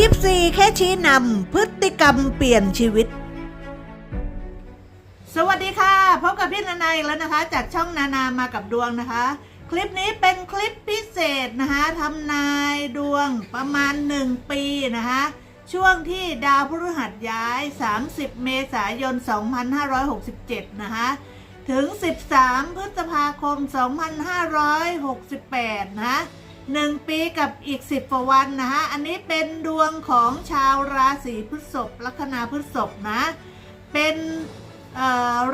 ยิปซีแค่ชี้นำพฤติกรรมเปลี่ยนชีวิต สวัสดีค่ะ พบกับพี่นานาอีกแล้วนะคะ จากช่องนานามากับดวงนะคะ คลิปนี้เป็นคลิปพิเศษนะคะทำนายดวงประมาณ 1 ปีนะคะ ช่วงที่ดาวพฤหัสย้าย 30 เมษายน 2567 นะคะถึง 13 พฤษภาคม 2568 นะคะ หนึ่งปีกับอีก10กว่าวันนะคะอันนี้เป็นดวงของชาวราศีพฤษภลัคนาพฤษภนะ เป็น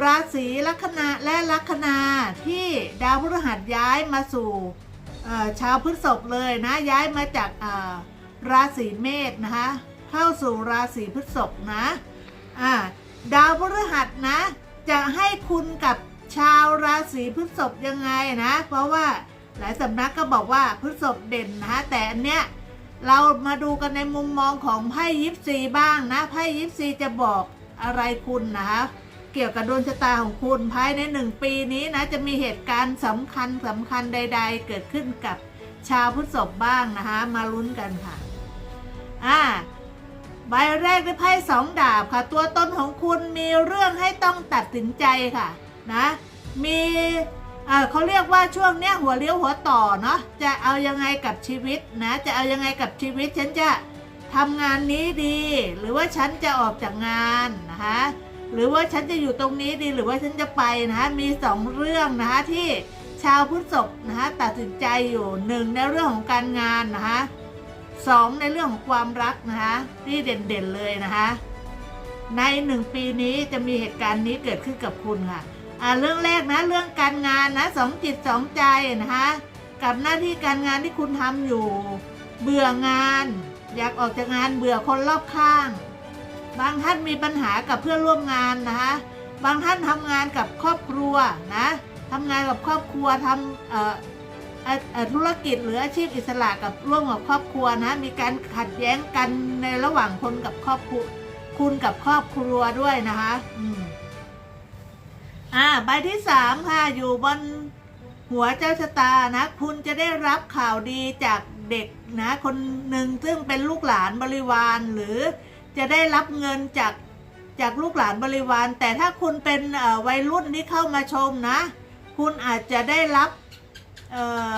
ราศีลัคนาและลัคนาที่ดาวพฤหัสย้ายมาสู่ชาวพฤษภเลยนะ ย้ายมาจากราศีเมษนะคะเข้าสู่ราศีพฤษภนะอ่าดาวพฤหัสนะ จะให้คุณกับชาวราศีพฤษภยังไงนะ เพราะว่า หลายสำนักก็บอกว่าพฤษภเด่นนะฮะแต่อันเนี้ยเรามาดูกันในมุมมองของไพ่ยิปซีบ้างนะไพ่ยิปซีจะบอกอะไรคุณนะคะเกี่ยวกับดวงชะตาของคุณภายในหนึ่งปีนี้นะจะมีเหตุการณ์สำคัญสำคัญใด ๆ เกิดขึ้นกับชาวพฤษภบ้างนะคะมาลุ้นกันค่ะอ่าใบแรกได้ไพ่สองดาบค่ะ ตัวตนของคุณมีเรื่องให้ต้องตัดสินใจค่ะนะ มี เขาเรียกว่าช่วงเนี้ยหัวเลี้ยวหัวต่อเนาะจะเอายังไงกับชีวิตนะ จะเอายังไงกับชีวิตฉันจะทำงานนี้ดี หรือว่าฉันจะออกจากงานนะคะหรือว่าฉันจะอยู่ตรงนี้ดีหรือว่าฉันจะไปนะคะมีสองเรื่องนะคะที่ชาวพุทธศพนะคะตัดสินใจอยู่หนึ่งในเรื่องของการงานนะคะสองในเรื่องของความรักนะคะที่เด่นๆเลยนะคะในหนึ่งปีนี้จะมีเหตุการณ์นี้เกิดขึ้นกับคุณค่ะ อ่าเรื่องแรกนะเรื่องการงานนะสองจิตสองใจนะคะกับหน้าที่การงานที่คุณทำอยู่ เบื่องาน อยากออกจากงานเบื่อคนรอบข้าง บางท่านมีปัญหากับเพื่อนร่วมงานนะคะบางท่านทำงานกับครอบครัวนะทำงานกับครอบครัวทำเอ่อธุรกิจหรืออาชีพอิสระกับร่วมกับครอบครัวนะ มีการขัดแย้งกันในระหว่างคนกับครอบครัวคุณกับครอบครัวด้วยนะคะ อืม อ่าใบที่สามค่ะ อยู่บนหัวเจ้าชะตานะ คุณจะได้รับข่าวดีจากเด็กนะ คนหนึ่งซึ่งเป็นลูกหลานบริวารหรือจะได้รับเงินจากจากลูกหลานบริวาร แต่ถ้าคุณเป็นวัยรุ่นที่เข้ามาชมนะ คุณอาจจะได้รับอ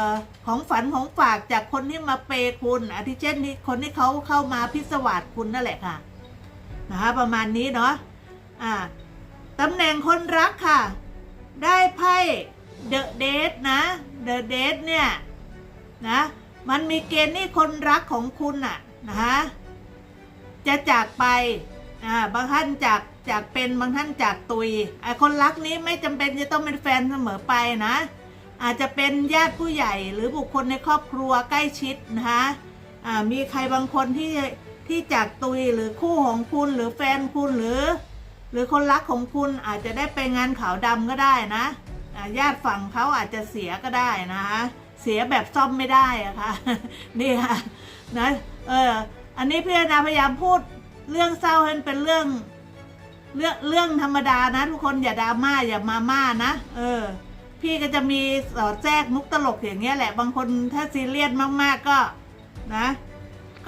อของฝันของฝากจากคนที่มาเปย์คุณอาทิเช่นคนที่เขาเข้ามาพิศวาสคุณนั่นแหละค่ะนะคะประมาณนี้เนาะอ่า ตำแหน่งคนรักค่ะ ได้ไพ่เดอะเดทนะเดอะเดทเนี่ยนะมันมีเกณฑ์ที่คนรักของคุณน่ะนะคะจะจากไปอ่าบางท่านจากจากเป็นบางท่านจากตุยไอคนรักนี้ไม่จำเป็นจะต้องเป็นแฟนเสมอไปนะ อาจจะเป็นญาติผู้ใหญ่หรือบุคคลในครอบครัวใกล้ชิดนะคะมีใครบางคนที่ที่จากตุยหรือคู่ของคุณหรือแฟนคุณหรือ หรือคนรักของคุณอาจจะได้ไปงานขาวดำก็ได้นะญาติฝั่งเขาอาจจะเสียก็ได้นะคะเสียแบบซ่อมไม่ได้อะค่ะนี่ค่ะนะเอออันนี้พี่นาพยายามพูดเรื่องเศร้าให้เป็นเรื่องเรื่องเรื่องธรรมดานะ ทุกคนอย่าดราม่าอย่ามาม่านะเออ พี่ก็จะมีสอดแทรกมุกตลกอย่างเงี้ยแหละ บางคนถ้าซีเรียสมากๆก็นะ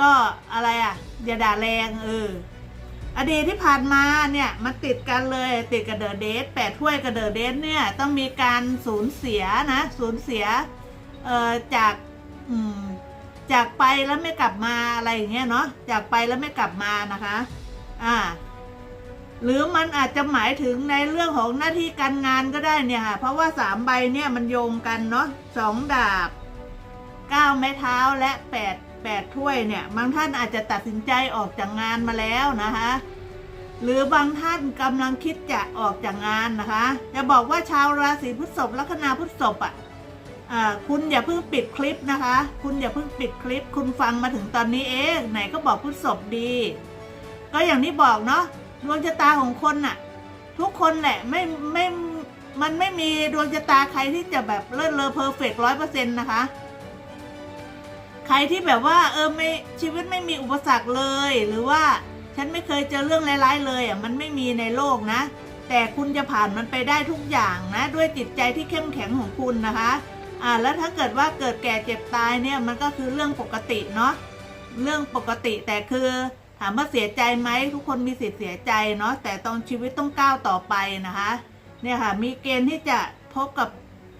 ก็อะไรอะ อย่าด่าแรงเออ อดีตที่ผ่านมาเนี่ยมันติดกันเลยติดกับเดอะเดทแปดถ้วยกับเดอะเดทเนี่ยต้องมีการสูญเสียนะสูญเสียเอ่อจากอืมจากไปแล้วไม่กลับมาอะไรอย่างเงี้ยเนาะจากไปแล้วไม่กลับมานะคะอ่าหรือมันอาจจะหมายถึงในเรื่องของหน้าที่การงานก็ได้เนี่ยค่ะเพราะว่าสามใบเนี่ยมันโยงกันเนาะสองดาบเก้าไม้เท้าและแปด แปดถ้วยเนี่ยบางท่านอาจจะตัดสินใจออกจากงานมาแล้วนะคะหรือบางท่านกำลังคิดจะออกจากงานนะคะ จะบอกว่าชาวราศีพฤษภลัคนาพฤษภอะอ่าคุณอย่าเพิ่งปิดคลิปนะคะ คุณอย่าเพิ่งปิดคลิป คุณฟังมาถึงตอนนี้เองไหนก็บอกพุทธศพดี ก็อย่างที่บอกเนาะดวงชะตาของคนน่ะ ทุกคนแหละไม่ไม่มันไม่มีดวงชะตาใครที่จะแบบเลิศเลอเพอร์เฟกต์ร้อยเปอร์เซ็นต์นะคะ ใครที่แบบว่าเออไม่ชีวิตไม่มีอุปสรรคเลย หรือว่าฉันไม่เคยเจอเรื่องร้ายๆเลยอะมันไม่มีในโลกนะ แต่คุณจะผ่านมันไปได้ทุกอย่างนะ ด้วยจิตใจที่เข้มแข็งของคุณนะคะอ่าแล้วถ้าเกิดว่าเกิดแก่เจ็บตายเนี่ยมันก็คือเรื่องปกติเนาะเรื่องปกติแต่คือถามว่าเสียใจไหมทุกคนมีสิทธิ์เสียใจเนาะแต่ตอนชีวิตต้องก้าวต่อไปนะคะ เนี่ยค่ะมีเกณฑ์ที่จะพบกับ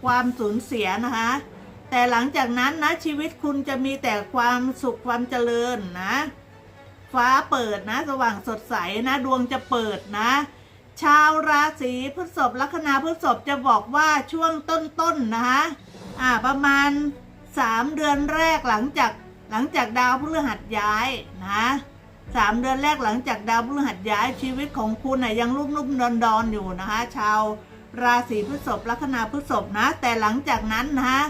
ความสูญเสียนะคะ แต่หลังจากนั้นนะชีวิตคุณจะมีแต่ความสุขความเจริญนะ ฟ้าเปิดนะ สว่างสดใสนะดวงจะเปิดนะ ชาวราศีพฤษภลัคนาพฤษภจะบอกว่าช่วงต้นๆนะคะอ่าประมาณ 3 เดือนแรกหลังจากหลังจากดาวพฤหัสย้ายนะสามเดือนแรกหลังจากดาวพฤหัสย้ายชีวิตของคุณน่ะยังรุ่มรุ่มดอนดอนอยู่นะคะ ชาวราศีพฤษภลัคนาพฤษภนะ แต่หลังจากนั้นนะคะ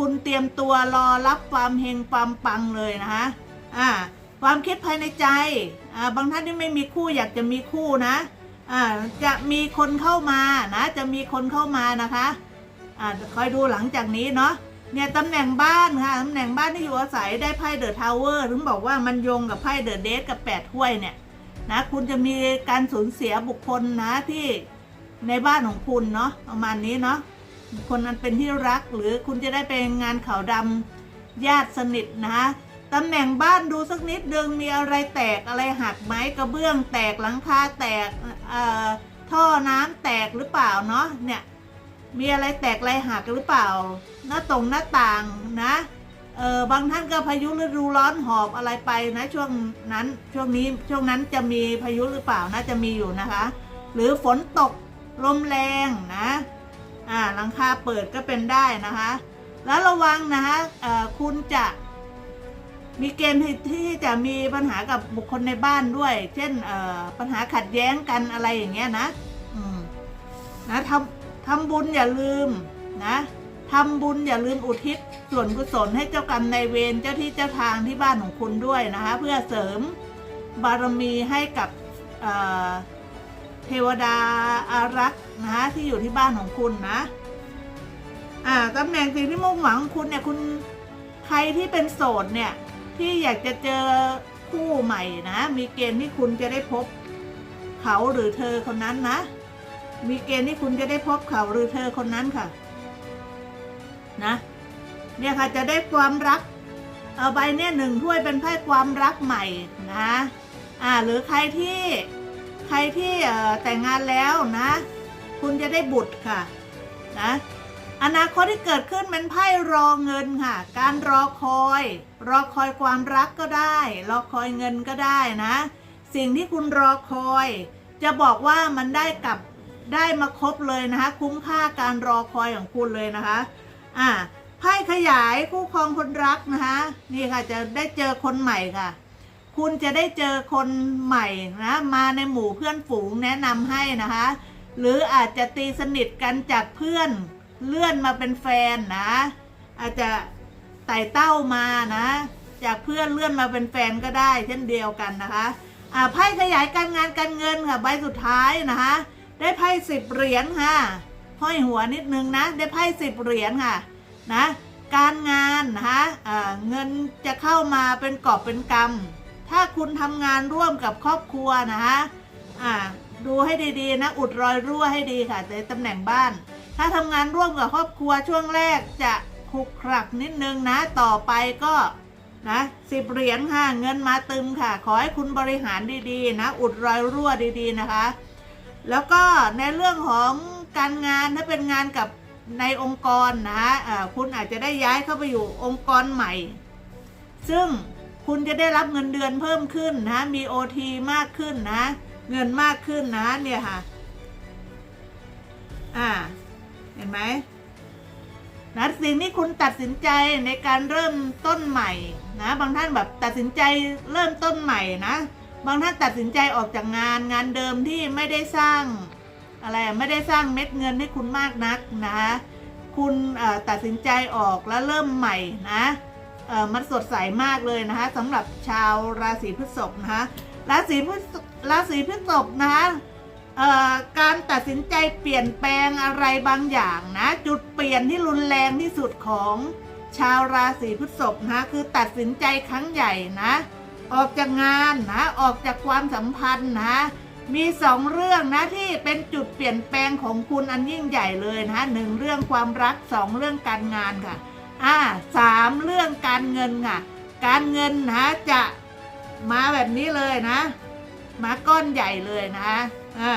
คุณเตรียมตัวรอรับความเฮงความปังเลยนะคะอ่าความคิดภายในใจอ่าบางท่านที่ไม่มีคู่อยากจะมีคู่นะอ่าจะมีคนเข้ามานะจะมีคนเข้ามานะคะอ่าคอยดูหลังจากนี้เนาะเนี่ยตำแหน่งบ้านค่ะตำแหน่งบ้านที่อยู่อาศัยได้ไพ่เดอะทาวเวอร์ถึงบอกว่ามันโยงกับไพ่เดอะเดทกับแปดถ้วยเนี่ยนะคุณจะมีการสูญเสียบุคคลนะที่ในบ้านของคุณเนาะประมาณนี้เนาะ คนนั้นเป็นที่รักหรือคุณจะได้ไปงานขาวดำญาติสนิทนะคะตำแหน่งบ้านดูสักนิดนึงมีอะไรแตกอะไรหักไหมกระเบื้องแตกหลังคาแตกท่อน้ำแตกหรือเปล่าเนาะเนี่ยมีอะไรแตกอะไรหักหรือเปล่า หน้าตรงหน้าต่างนะเออบางท่านก็พายุฤดูร้อนหอบอะไรไปนะช่วงนั้นช่วงนี้ช่วงนั้นจะมีพายุหรือเปล่าน่าจะมีอยู่นะคะ หรือฝนตกลมแรงนะ อ่าหลังคาเปิดก็เป็นได้นะคะ แล้วระวังนะคะคุณจะมีเกณฑ์ที่จะมีปัญหากับบุคคลในบ้านด้วย เช่นปัญหาขัดแย้งกันอะไรอย่างเงี้ยนะนะทำทำบุญอย่าลืมนะทำบุญอย่าลืมอุทิศส่วนกุศลให้เจ้ากรรมนายเวรเจ้าที่เจ้าทางที่บ้านของคุณด้วยนะคะ เพื่อเสริมบารมีให้กับ เทวดาอารักษ์นะคะที่อยู่ที่บ้านของคุณนะ อ่าตำแหน่งสิ่งที่มุ่งหวังของคุณเนี่ยคุณใครที่เป็นโสดเนี่ย ที่อยากจะเจอคู่ใหม่นะ มีเกณฑ์ที่คุณจะได้พบ เขาหรือเธอคนนั้นนะ มีเกณฑ์ที่คุณจะได้พบเขาหรือเธอคนนั้นค่ะ นะ เนี่ยค่ะจะได้ความรักเอาใบเนี่ยหนึ่งถ้วยเป็นไพ่ความรักใหม่นะ อ่า หรือใครที่ ใครที่แต่งงานแล้วนะ คุณจะได้บุตรค่ะนะอนาคตที่เกิดขึ้นเป็นไพ่รอเงินค่ะ การรอคอย รอคอยความรักก็ได้ รอคอยเงินก็ได้นะ สิ่งที่คุณรอคอย จะบอกว่ามันได้กลับได้มาครบเลยนะคะ คุ้มค่าการรอคอยของคุณเลยนะคะอ่าไพ่ขยายคู่ครองคนรักนะคะนี่ค่ะจะได้เจอคนใหม่ค่ะ คุณจะได้เจอคนใหม่นะมาในหมู่เพื่อนฝูงแนะนำให้นะคะ หรืออาจจะตีสนิทกันจากเพื่อนเลื่อนมาเป็นแฟนนะ อาจจะไต่เต้ามานะ จากเพื่อนเลื่อนมาเป็นแฟนก็ได้ เช่นเดียวกันนะคะอ่าไพ่ขยายการงานการเงินค่ะใบสุดท้ายนะคะ ได้ไพ่สิบเหรียญค่ะห้อยหัวนิดนึงนะ ได้ไพ่สิบเหรียญค่ะนะ การงานนะคะอ่าเงินจะเข้ามาเป็นกอบเป็นกำ ถ้าคุณทำงานร่วมกับครอบครัวนะคะอ่าดูให้ดีๆนะอุดรอยรั่วให้ดีค่ะในตำแหน่งบ้าน ถ้าทำงานร่วมกับครอบครัวช่วงแรกจะขุกขรักนิดนึงนะต่อไปก็นะสิบเหรียญค่ะเงินมาตึมค่ะ ขอให้คุณบริหารดีๆ นะ อุดรอยรั่วดีๆนะคะ แล้วก็ในเรื่องของการงานถ้าเป็นงานกับในองค์กรนะคะคุณอาจจะได้ย้ายเข้าไปอยู่องค์กรใหม่ ซึ่ง คุณจะได้รับเงินเดือนเพิ่มขึ้นนะมีโอทีมากขึ้นนะ เงินมากขึ้นนะเนี่ยค่ะ อ่า เห็นไหมนะสิ่งที่คุณตัดสินใจในการเริ่มต้นใหม่นะ บางท่านแบบตัดสินใจเริ่มต้นใหม่นะ บางท่านตัดสินใจออกจากงานงานเดิมที่ไม่ได้สร้างอะไรไม่ได้สร้างเม็ดเงินให้คุณมากนักนะคะคุณตัดสินใจออกแล้วเริ่มใหม่นะ มันสดใสมากเลยนะคะสำหรับชาวราศีพฤษภนะคะราศีพฤษราศีพฤษภนะคะการตัดสินใจเปลี่ยนแปลงอะไรบางอย่างนะ จุดเปลี่ยนที่รุนแรงที่สุดของชาวราศีพฤษภนะคะคือตัดสินใจครั้งใหญ่นะ ออกจากงานนะออกจากความสัมพันธ์นะมีสองเรื่องนะที่เป็นจุดเปลี่ยนแปลงของคุณอันยิ่งใหญ่เลยนะหนึ่งเรื่องความรักสองเรื่องการงานค่ะ อ่าสามเรื่องการเงินค่ะ การเงินนะจะมาแบบนี้เลยนะ มาก้อนใหญ่เลยนะคะอ่า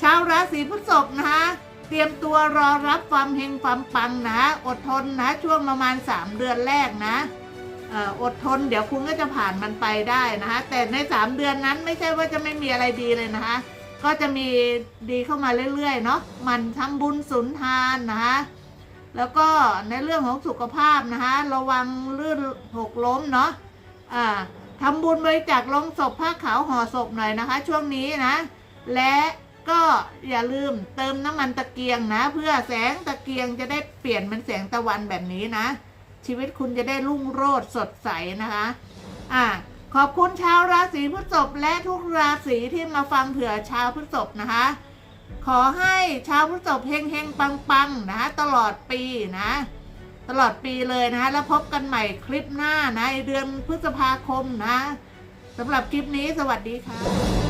ชาวราศีพฤษภนะคะเตรียมตัวรอรับความเฮงความปังนะอดทนนะช่วงประมาณ 3 เดือนแรกนะอดทนเดี๋ยวคุณก็จะผ่านมันไปได้นะคะแต่ใน 3 เดือนนั้นไม่ใช่ว่าจะไม่มีอะไรดีเลยนะคะก็จะมีดีเข้ามาเรื่อยๆเนาะมันทำบุญสุนทานนะคะ แล้วก็ในเรื่องของสุขภาพนะคะระวังลื่นหกล้มเนาะอ่าทำบุญบริจาคลงศพผ้าขาวห่อศพหน่อยนะคะ ช่วงนี้นะ และก็อย่าลืมเติมน้ำมันตะเกียงนะ เพื่อแสงตะเกียงจะได้เปลี่ยนเป็นแสงตะวันแบบนี้นะ ชีวิตคุณจะได้รุ่งโรจน์สดใสนะคะอ่าขอบคุณชาวราศีพฤษภและทุกราศีที่มาฟังเผื่อชาวพฤษภนะคะ ขอให้ชาวพฤษภเฮงเฮงปังปังๆนะคะตลอดปีนะ ตลอดปีเลยนะ แล้วพบกันใหม่คลิปหน้านะเดือนพฤษภาคมนะสำหรับคลิปนี้สวัสดีค่ะ